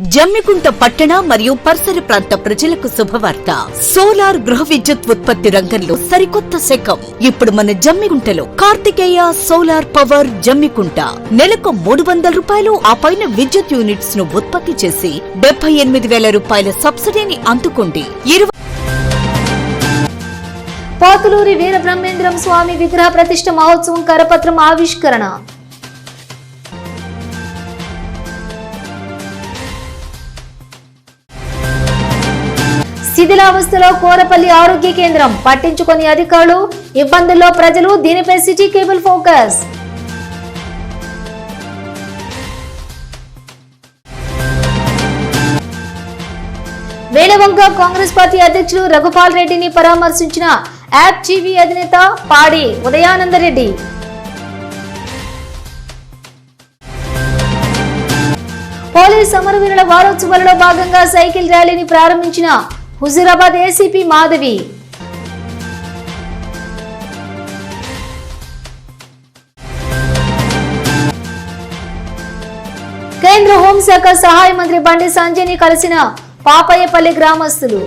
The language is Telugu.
జమ్మికుంట పట్టణ మరియు పరిసర ప్రాంత ప్రజలకు శుభవార్త. సోలార్ గృహ విద్యుత్ ఉత్పత్తి రంగంలో సరికొత్త శకం. ఇప్పుడు మన జమ్మికుంటలో కార్తికేయ సోలార్ పవర్ జమ్మికుంట. నెలకు మూడు వందల రూపాయలు ఆ పైన విద్యుత్ యూనిట్స్ను ఉత్పత్తి చేసి డెబ్బై ఎనిమిది వేల రూపాయల సబ్సిడీని అందుకోండి. ఇరవై పోతులూరి వీర బ్రహ్మేంద్రం స్వామి విగ్రహ ప్రతిష్ట మహోత్సవం కరపత్రం ఆవిష్కరణ. శిథిలావస్థలో కోరపల్లి ఆరోగ్య కేంద్రం పట్టించుకొని అధికారులు ఇబ్బందుల్లో ప్రజలు దీనిపై city cable focus. Veenavanka Congress party అధ్యక్షుడు రఘుపాల్ రెడ్డిని పరామర్శించిన యాప్ టీవీ అధినేత పాడి ఉదయానందరెడ్డి పోలీస్ సమరవీరుల వారోత్సవాలలో భాగంగా సైకిల్ ర్యాలీని ప్రారంభించిన హుజూరాబాద్ ఏసీపీ మాధవి. కేంద్ర హోంశాఖ సహాయ మంత్రి బండి సంజయ్ని కలిసిన పాపయ్యపల్లి గ్రామస్తులు.